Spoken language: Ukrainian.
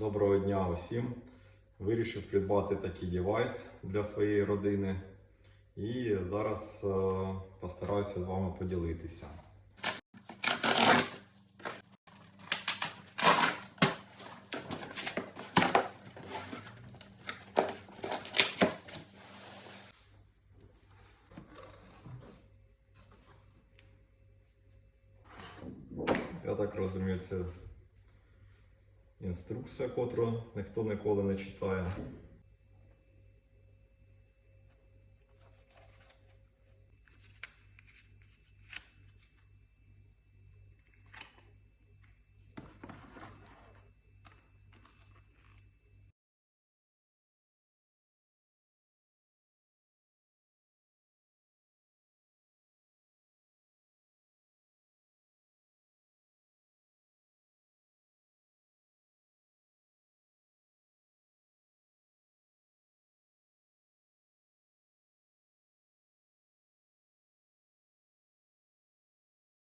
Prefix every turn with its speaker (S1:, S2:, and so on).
S1: Доброго дня усім. Вирішив придбати такий девайс для своєї родини. І зараз е, постараюся з вами поділитися. Я так розумію, це інструкція, котру ніхто ніколи не читає.